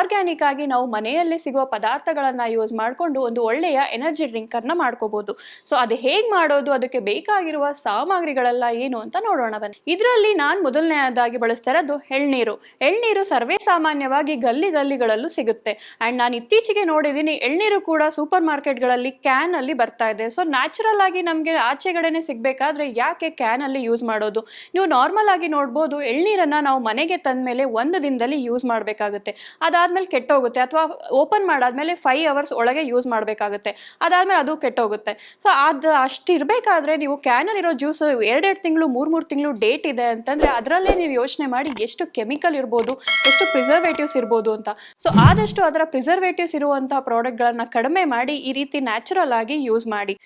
Organic ಆಗಿ ನಾವು ಮನೆಯಲ್ಲೇ ಸಿಗುವ ಪದಾರ್ಥಗಳನ್ನ ಯೂಸ್ ಮಾಡಿಕೊಂಡು ಒಂದು ಒಳ್ಳೆಯ ಎನರ್ಜಿ ಡ್ರಿಂಕ್ ಅನ್ನ ಮಾಡ್ಕೋಬಹುದು ಸೊ ಅದು ಹೇಗ್ ಮಾಡೋದು, ಅದಕ್ಕೆ ಬೇಕಾಗಿರುವ ಸಾಮಗ್ರಿಗಳೆಲ್ಲ ಏನು ಅಂತ ನೋಡೋಣ ಬನ್ನಿ. ಇದರಲ್ಲಿ ನಾನು ಮೊದಲನೆಯದಾಗಿ ಬಳಸ್ತಾ ಇರೋದು ಎಳ್ನೀರು. ಎಳ್ನೀರು ಸರ್ವೇ ಸಾಮಾನ್ಯವಾಗಿ ಗಲ್ಲಿ ಗಲ್ಲಿಗಳಲ್ಲೂ ಸಿಗುತ್ತೆ. ಅಂಡ್ ನಾನು ಇತ್ತೀಚೆಗೆ ನೋಡಿದ್ದೀನಿ, ಎಳ್ನೀರು ಕೂಡ ಸೂಪರ್ ಮಾರ್ಕೆಟ್ಗಳಲ್ಲಿ ಕ್ಯಾನ್ ಅಲ್ಲಿ ಬರ್ತಾ ಇದೆ. ಸೊ ನ್ಯಾಚುರಲ್ ಆಗಿ ನಮಗೆ ಆಚೆಗಡೆನೆ ಸಿಗಬೇಕಾದ್ರೆ ಯಾಕೆ ಕ್ಯಾನ್ ಅಲ್ಲಿ ಯೂಸ್ ಮಾಡೋದು? ನೀವು ನಾರ್ಮಲ್ ಆಗಿ ನೋಡ್ಬೋದು, ಎಳ್ನೀರನ್ನ ನಾವು ಮನೆಗೆ ತಂದ ಮೇಲೆ ಒಂದು ದಿನದಲ್ಲಿ ಯೂಸ್ ಮಾಡಬೇಕಾಗುತ್ತೆ. ಅದಾದ್ಮೇಲೆ ಕೆಟ್ಟೋಗುತ್ತೆ ಅಥವಾ ಓಪನ್ ಮಾಡಾದ್ಮೇಲೆ ಫೈವ್ ಅವರ್ಸ್ ಒಳಗೆ ಯೂಸ್ ಮಾಡಬೇಕಾಗುತ್ತೆ. ಅದಾದ್ಮೇಲೆ ಅದು ಕೆಟ್ಟೋಗುತ್ತೆ. ಸೊ ಅದು ಅಷ್ಟು ಇರಬೇಕಾದ್ರೆ ನೀವು ಕ್ಯಾನಲ್ಲಿರೋ ಜ್ಯೂಸ್ ಎರಡೆರಡು ತಿಂಗಳು ಮೂರು ಮೂರು ತಿಂಗಳು ಡೇಟ್ ಇದೆ ಅಂತಂದ್ರೆ ಅದರಲ್ಲೇ ನೀವು ಯೋಚನೆ ಮಾಡಿ ಎಷ್ಟು ಕೆಮಿಕಲ್ ಇರ್ಬೋದು, ಎಷ್ಟು ಪ್ರಿಸರ್ವೇಟಿವ್ಸ್ ಇರ್ಬೋದು ಅಂತ. ಸೊ ಆದಷ್ಟು ಅದರ ಪ್ರಿಸರ್ವೇಟಿವ್ಸ್ ಇರುವಂತಹ ಪ್ರಾಡಕ್ಟ್ಗಳನ್ನು ಕಡಿಮೆ ಮಾಡಿ ಈ ರೀತಿ ನ್ಯಾಚುರಲ್ ಆಗಿ ಯೂಸ್ ಮಾಡಿ.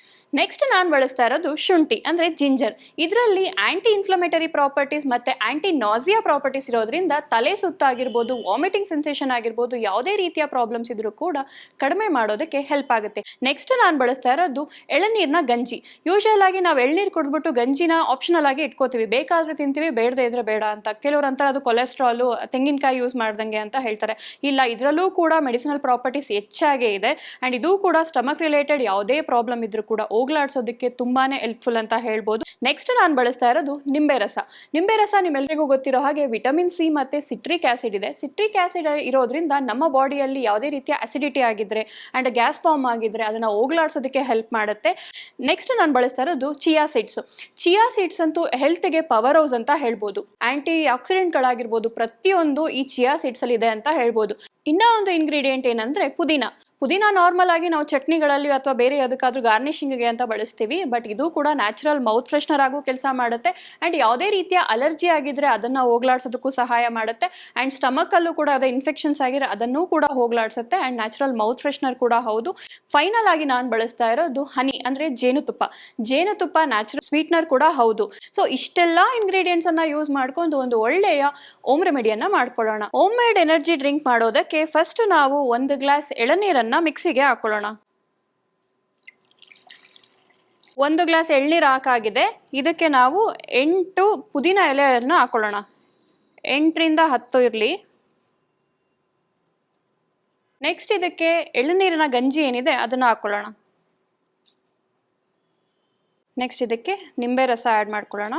ನೆಕ್ಸ್ಟ್ ನಾನು ಬಳಸ್ತಾ ಇರೋದು ಶುಂಠಿ, ಅಂದ್ರೆ ಜಿಂಜರ್ ಇದರಲ್ಲಿ ಆಂಟಿ ಇನ್ಫ್ಲಮೇಟರಿ ಪ್ರಾಪರ್ಟೀಸ್ ಮತ್ತೆ ಆಂಟಿ ನಾಸಿಯಾ ಪ್ರಾಪರ್ಟೀಸ್ ಇರೋದ್ರಿಂದ ತಲೆ ಸುತ್ತಾಗಿರ್ಬೋದು ವಾಮಿಟಿಂಗ್ ಸೆನ್ಸೇಷನ್ ಆಗಿರ್ಬೋದು ಯಾವುದೇ ರೀತಿಯ ಪ್ರಾಬ್ಲಮ್ಸ್ ಇದ್ರೂ ಕೂಡ ಕಡಿಮೆ ಮಾಡೋದಕ್ಕೆ ಹೆಲ್ಪ್ ಆಗುತ್ತೆ. ನೆಕ್ಸ್ಟ್ ನಾನು ಬಳಸ್ತಾ ಇರೋದು ಎಳನೀರ್ನ ಗಂಜಿ. ಯೂಶುವಲ್ ಆಗಿ ನಾವು ಎಳ್ನೀರು ಕುಡಿದ್ಬಿಟ್ಟು ಗಂಜಿನ ಆಪ್ಷನಲ್ ಆಗಿ ಇಟ್ಕೋತೀವಿ. ಬೇಕಾದ್ರೆ ತಿಂತೀವಿ, ಬೇಡದೇ ಇದ್ರೆ ಬೇಡ ಅಂತ. ಕೆಲವರು ಅಂತಾರೆ, ಅದು ಕೊಲೆಸ್ಟ್ರಾಲು ತೆಂಗಿನಕಾಯಿ ಯೂಸ್ ಮಾಡ್ದಂಗೆ ಅಂತ ಹೇಳ್ತಾರೆ. ಇಲ್ಲ, ಇದರಲ್ಲೂ ಕೂಡ ಮೆಡಿಸಿನಲ್ ಪ್ರಾಪರ್ಟೀಸ್ ಹೆಚ್ಚಾಗೇ ಇದೆ. ಅಂಡ್ ಇದು ಕೂಡ ಸ್ಟಮಕ್ ರಿಲೇಟೆಡ್ ಯಾವುದೇ ಪ್ರಾಬ್ಲಮ್ ಇದ್ರೂ ಕೂಡ ಹೋಗ್ಲಾಡ್ಸೋದಕ್ಕೆ ತುಂಬಾನೇ ಹೆಲ್ಪ್ಫುಲ್ ಅಂತ ಹೇಳ್ಬೋದು. ನೆಕ್ಸ್ಟ್ ನಾನು ಬಳಸ್ತಾ ಇರೋದು ನಿಂಬೆ ರಸ. ನಿಂಬೆ ರಸ ನಿಮ್ಮೆಲ್ಲರಿಗೂ ಗೊತ್ತಿರೋ ಹಾಗೆ ವಿಟಮಿನ್ ಸಿ ಮತ್ತೆ ಸಿಟ್ರಿಕ್ ಆಸಿಡ್ ಇದೆ. ಸಿಟ್ರಿಕ್ ಆಸಿಡ್ ಇರೋದ್ರಿಂದ ನಮ್ಮ ಬಾಡಿಯಲ್ಲಿ ಯಾವುದೇ ರೀತಿಯ ಅಸಿಡಿಟಿ ಆಗಿದ್ರೆ ಅಂಡ್ ಗ್ಯಾಸ್ ಫಾರ್ಮ್ ಆಗಿದ್ರೆ ಅದನ್ನ ಹೋಗ್ಲಾಡ್ಸೋದಕ್ಕೆ ಹೆಲ್ಪ್ ಮಾಡುತ್ತೆ. ನೆಕ್ಸ್ಟ್ ನಾನು ಬಳಸ್ತಾ ಇರೋದು ಚಿಯಾ ಸೀಡ್ಸ್ ಚಿಯಾ ಸೀಡ್ಸ್ ಅಂತೂ ಹೆಲ್ತ್ಗೆ ಪವರ್ ಹೌಸ್ ಅಂತ ಹೇಳ್ಬೋದು. ಆಂಟಿ ಆಕ್ಸಿಡೆಂಟ್ಗಳಾಗಿರ್ಬೋದು ಪ್ರತಿಯೊಂದು ಈ ಚಿಯಾ ಸೀಡ್ಸ್ ಅಲ್ಲಿ ಇದೆ ಅಂತ ಹೇಳ್ಬೋದು. ಇನ್ನೂ ಒಂದು ಇಂಗ್ರೀಡಿಯೆಂಟ್ ಏನಂದ್ರೆ ಪುದೀನ. ಪುದೀನ ನಾರ್ಮಲ್ ಆಗಿ ನಾವು ಚಟ್ನಿಗಳಲ್ಲಿ ಅಥವಾ ಬೇರೆ ಯಾವುದಕ್ಕಾದ್ರೂ ಗಾರ್ನಿಶಿಂಗ್ಗೆ ಅಂತ ಬಳಸ್ತೀವಿ ಬಟ್ ಇದು ಕೂಡ ನ್ಯಾಚುರಲ್ ಮೌತ್ ಫ್ರೆಶ್ನರ್ ಆಗೋ ಕೆಲಸ ಮಾಡುತ್ತೆ. ಅಂಡ್ ಯಾವುದೇ ರೀತಿಯ ಅಲರ್ಜಿ ಆಗಿದ್ರೆ ಅದನ್ನ ಹೋಗ್ಲಾಡ್ಸೋದಕ್ಕೂ ಸಹಾಯ ಮಾಡುತ್ತೆ. ಅಂಡ್ ಸ್ಟಮಕ್ ಅಲ್ಲೂ ಕೂಡ ಅದೇ ಇನ್ಫೆಕ್ಷನ್ಸ್ ಆಗಿರೋ ಅದನ್ನೂ ಕೂಡ ಹೋಗ್ಲಾಡ್ಸುತ್ತೆ. ಅಂಡ್ ನ್ಯಾಚುರಲ್ ಮೌತ್ ಫ್ರೆಶ್ನರ್ ಕೂಡ ಹೌದು. ಫೈನಲ್ ಆಗಿ ನಾನು ಬಳಸ್ತಾ ಇರೋದು ಹನಿ ಅಂದ್ರೆ ಜೇನುತುಪ್ಪ. ಜೇನುತುಪ್ಪ ನ್ಯಾಚುರಲ್ ಸ್ವೀಟ್ನರ್ ಕೂಡ ಹೌದು. ಸೊ ಇಷ್ಟೆಲ್ಲ ಇಂಗ್ರೀಡಿಯೆಂಟ್ಸ್ ಅನ್ನ ಯೂಸ್ ಮಾಡ್ಕೊಂಡು ಒಂದು ಒಳ್ಳೆಯ ಓಮ್ ರೆಮಿಡಿಯನ್ನ ಮಾಡ್ಕೊಳ್ಳೋಣ. ಓಮ್ ಮೇಡ್ ಎನರ್ಜಿ ಡ್ರಿಂಕ್ ಮಾಡೋದಕ್ಕೆ ಫಸ್ಟ್ ನಾವು ಒಂದು ಗ್ಲಾಸ್ ಎಳನೀರನ್ನ ಮಿಕ್ಸಿಗೆ ಹಾಕೊಳ್ಳೋಣ. ಒಂದು ಗ್ಲಾಸ್ ಎಳ್ನೀರು ಹಾಕಾಗಿದೆ. ಇದಕ್ಕೆ ನಾವು ಎಂಟು ಪುದೀನ ಎಲೆಯನ್ನು ಹಾಕೊಳ್ಳೋಣ. ಎಂಟರಿಂದ ಹತ್ತು ಇರಲಿ. ನೆಕ್ಸ್ಟ್ ಇದಕ್ಕೆ ಎಳ್ನೀರಿನ ಗಂಜಿ ಏನಿದೆ ಅದನ್ನು ಹಾಕೊಳ್ಳೋಣ. ನೆಕ್ಸ್ಟ್ ಇದಕ್ಕೆ ನಿಂಬೆ ರಸ ಆ್ಯಡ್ ಮಾಡ್ಕೊಳ್ಳೋಣ.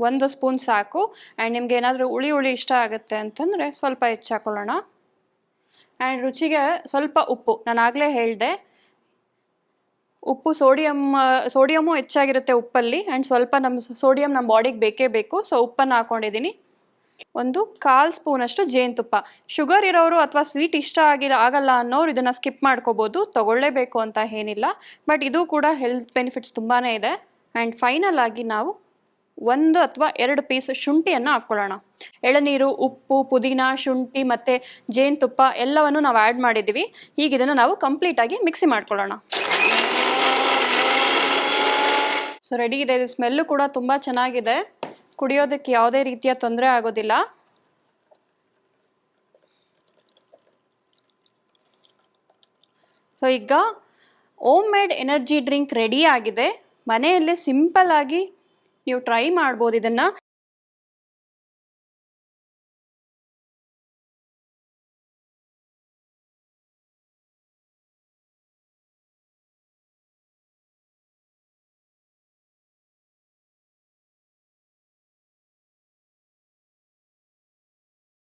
ಒಂದು ಸ್ಪೂನ್ ಸಾಕು. ಆ್ಯಂಡ್ ನಿಮ್ಗೆ ಏನಾದರೂ ಹುಳಿ ಹುಳಿ ಇಷ್ಟ ಆಗುತ್ತೆ ಅಂತಂದರೆ ಸ್ವಲ್ಪ ಹೆಚ್ಚು ಹಾಕೊಳ್ಳೋಣ. ಆ್ಯಂಡ್ ರುಚಿಗೆ ಸ್ವಲ್ಪ ಉಪ್ಪು. ನಾನು ಆಗಲೇ ಹೇಳಿದೆ. ಉಪ್ಪು ಸೋಡಿಯಮ್ ಸೋಡಿಯಮು ಹೆಚ್ಚಾಗಿರುತ್ತೆ ಉಪ್ಪಲ್ಲಿ. ಆ್ಯಂಡ್ ಸ್ವಲ್ಪ ನಮ್ಮ ಸೋಡಿಯಂ ನಮ್ಮ ಬಾಡಿಗೆ ಬೇಕೇ ಬೇಕು. ಸೊ ಉಪ್ಪನ್ನು ಹಾಕೊಂಡಿದ್ದೀನಿ ಒಂದು ಕಾಲು ಸ್ಪೂನಷ್ಟು ಜೇನುತುಪ್ಪ. ಶುಗರ್ ಇರೋರು ಅಥವಾ ಸ್ವೀಟ್ ಇಷ್ಟ ಆಗಿರ, ಆಗಲ್ಲ ಅನ್ನೋರು ಇದನ್ನು ಸ್ಕಿಪ್ ಮಾಡ್ಕೋಬೋದು. ತೊಗೊಳ್ಳೇಬೇಕು ಅಂತ ಏನಿಲ್ಲ. ಬಟ್ ಇದು ಕೂಡ ಹೆಲ್ತ್ ಬೆನಿಫಿಟ್ಸ್ ತುಂಬಾ ಇದೆ. ಆ್ಯಂಡ್ ಫೈನಲ್ ಆಗಿ ನಾವು ಒಂದು ಅಥವಾ ಎರಡು ಪೀಸ್ ಶುಂಠಿಯನ್ನು ಹಾಕ್ಕೊಳ್ಳೋಣ. ಎಳನೀರು, ಉಪ್ಪು, ಪುದೀನ, ಶುಂಠಿ ಮತ್ತು ಜೇನುತುಪ್ಪ ಎಲ್ಲವನ್ನು ನಾವು ಆ್ಯಡ್ ಮಾಡಿದ್ದೀವಿ. ಈಗ ಇದನ್ನು ನಾವು ಕಂಪ್ಲೀಟಾಗಿ ಮಿಕ್ಸಿ ಮಾಡ್ಕೊಳ್ಳೋಣ. ಸೊ ರೆಡಿ ಇದೆ? ಇದು ಸ್ಮೆಲ್ಲು ಕೂಡ ತುಂಬ ಚೆನ್ನಾಗಿದೆ. ಕುಡಿಯೋದಕ್ಕೆ ಯಾವುದೇ ರೀತಿಯ ತೊಂದರೆ ಆಗೋದಿಲ್ಲ. ಸೊ ಈಗ home made energy drink ready ಆಗಿದೆ. ಮನೆಯಲ್ಲೇ ಸಿಂಪಲ್ ಆಗಿ ನೀವು ಟ್ರೈ ಮಾಡ್ಬೋದು ಇದನ್ನು.